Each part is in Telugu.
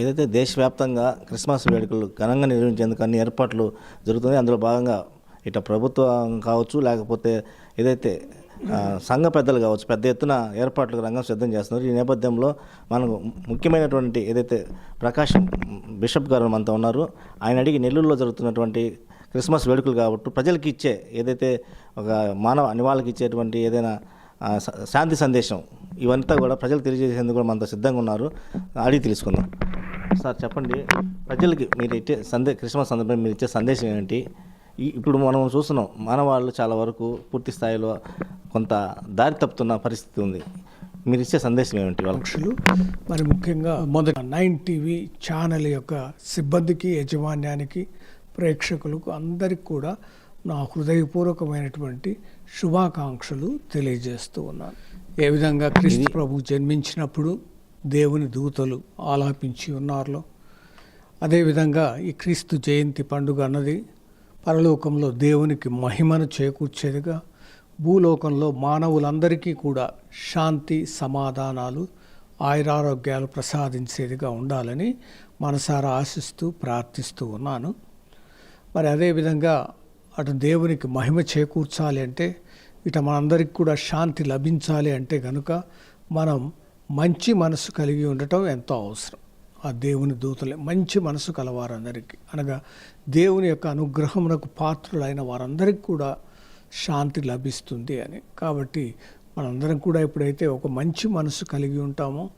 ఏదైతే దేశవ్యాప్తంగా క్రిస్మస్ వేడుకలు ఘనంగా నిర్వహించేందుకు అన్ని ఏర్పాట్లు జరుగుతున్నాయి అందులో భాగంగా ఇట ప్రభుత్వం కావచ్చు లేకపోతే ఏదైతే సంఘ పెద్దలు కావచ్చు పెద్ద ఎత్తున ఏర్పాట్లకు రంగం సిద్ధం చేస్తున్నారు. ఈ నేపథ్యంలో మనకు ముఖ్యమైనటువంటి ఏదైతే ప్రకాశం బిషప్ గారు మనతో ఉన్నారు ఆయన అడిగి నెల్లూరులో జరుగుతున్నటువంటి క్రిస్మస్ వేడుకలు కాబట్టి ప్రజలకు ఇచ్చే ఏదైతే ఒక మానవ నివాళులకు ఇచ్చేటువంటి ఏదైనా శాంతి సందేశం ఇవంతా కూడా ప్రజలు తెలియజేసేందుకు కూడా మనతో సిద్ధంగా ఉన్నారు. అడిగి తెలుసుకుందాం. సార్ చెప్పండి. ప్రజలకి మీరు ఇచ్చే సందే క్రిస్మస్ సందర్భంగా మీరు ఇచ్చే సందేశం ఏంటి? ఇప్పుడు మనం చూస్తున్నాం మానవాళ్ళు చాలా వరకు పూర్తి స్థాయిలో కొంత దారి తప్పుతున్న పరిస్థితి ఉంది. మీరు ఇచ్చే సందేశం ఏమిటి పక్షులు మరి ముఖ్యంగా మొదట నైన్ టీవీ ఛానల్ యొక్క సిబ్బందికి యాజమాన్యానికి ప్రేక్షకులకు అందరికి కూడా నా హృదయపూర్వకమైనటువంటి శుభాకాంక్షలు తెలియజేస్తూ ఉన్నాను. ఏ విధంగా క్రీస్తు ప్రభు జన్మించినప్పుడు దేవుని దూతలు ఆలాపించి ఉన్నారులో. అదేవిధంగా ఈ క్రీస్తు జయంతి పండుగ అన్నది పరలోకంలో దేవునికి మహిమను చేకూర్చేదిగా భూలోకంలో మానవులందరికీ కూడా శాంతి సమాధానాలు ఆయురారోగ్యాలు ప్రసాదించేదిగా ఉండాలని మనసారా ఆశిస్తూ ప్రార్థిస్తూ ఉన్నాను. మరి అదేవిధంగా అటు దేవునికి మహిమ చేకూర్చాలి అంటే ఇట మనందరికి కూడా శాంతి లభించాలి అంటే కనుక మనం మంచి మనసు కలిగి ఉండటం ఎంతో అవసరం. ఆ దేవుని దూతలే మంచి మనసు కలవారందరికీ. అనగా దేవుని యొక్క అనుగ్రహమునకు పాత్రులైన వారందరికీ కూడా శాంతి లభిస్తుంది అని. కాబట్టి మనందరం కూడా ఎప్పుడైతే ఒక మంచి మనసు కలిగి ఉంటామో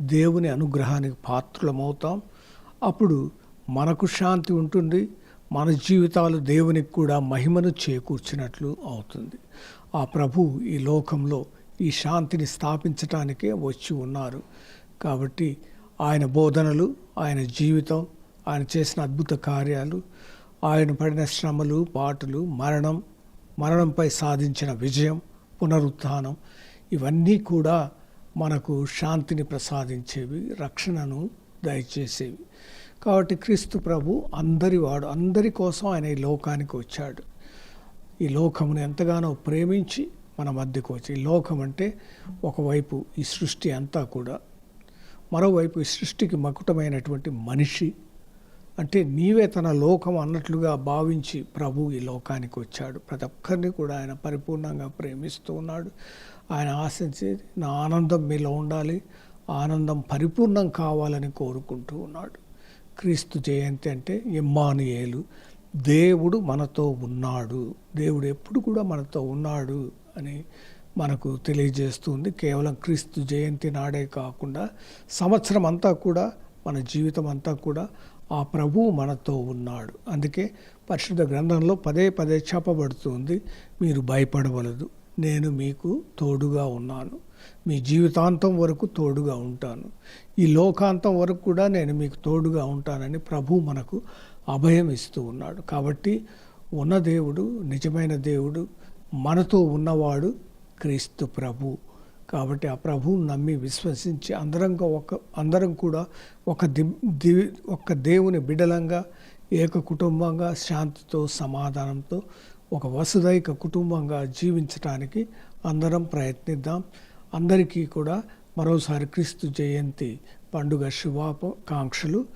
దేవుని అనుగ్రహానికి పాత్రులమవుతాం. అప్పుడు మనకు శాంతి ఉంటుంది. మన జీవితాలు దేవునికి కూడా మహిమను చేకూర్చినట్లు అవుతుంది. ఆ ప్రభు ఈ లోకంలో ఈ శాంతిని స్థాపించటానికే వచ్చి ఉన్నారు. కాబట్టి ఆయన బోధనలు ఆయన జీవితం ఆయన చేసిన అద్భుత కార్యాలు ఆయన పడిన శ్రమలు పాటలు మరణం మరణంపై సాధించిన విజయం పునరుత్థానం ఇవన్నీ కూడా మనకు శాంతిని ప్రసాదించేవి రక్షణను దయచేసేవి. కాబట్టి క్రీస్తు ప్రభు అందరి వాడు అందరి కోసం ఆయన ఈ లోకానికి వచ్చాడు. ఈ లోకమును ఎంతగానో ప్రేమించి మన మధ్యకు వచ్చి. లోకం అంటే ఒకవైపు ఈ సృష్టి అంతా కూడా మరోవైపు ఈ సృష్టికి మకుటమైనటువంటి మనిషి. అంటే నీవే తన లోకం అన్నట్లుగా భావించి ప్రభు ఈ లోకానికి వచ్చాడు. ప్రతి ఒక్కరిని కూడా ఆయన పరిపూర్ణంగా ప్రేమిస్తూ ఉన్నాడు. ఆయన ఆశించేది నా ఆనందం మీలో ఉండాలి. ఆనందం పరిపూర్ణం కావాలని కోరుకుంటూ ఉన్నాడు. క్రీస్తు జయంతి అంటే ఇమ్మానుయేలు. దేవుడు మనతో ఉన్నాడు. దేవుడు ఎప్పుడు కూడా మనతో ఉన్నాడు. అని మనకు తెలియజేస్తుంది. కేవలం క్రీస్తు జయంతి నాడే కాకుండా సంవత్సరం అంతా కూడా మన జీవితం అంతా కూడా ఆ ప్రభువు మనతో ఉన్నాడు. అందుకే పరిశుద్ధ గ్రంథంలో పదే పదే చెప్పబడుతుంది మీరు భయపడవలదు. నేను మీకు తోడుగా ఉన్నాను. మీ జీవితాంతం వరకు తోడుగా ఉంటాను. ఈ లోకాంతం వరకు కూడా నేను మీకు తోడుగా ఉంటానని ప్రభు మనకు అభయం ఇస్తూ ఉన్నాడు. కాబట్టి ఉన్న దేవుడు నిజమైన దేవుడు మనతో ఉన్నవాడు క్రీస్తు ప్రభు. కాబట్టి ఆ ప్రభువుని నమ్మి విశ్వసించి అందరంగా ఒక అందరం కూడా ఒక ది ఒక దేవుని బిడలంగా ఏక కుటుంబంగా శాంతితో సమాధానంతో ఒక వసుదైక కుటుంబంగా జీవించటానికి అందరం ప్రయత్నిద్దాం. అందరికీ కూడా మరోసారి క్రీస్తు జయంతి పండుగ శుభాకాంక్షలు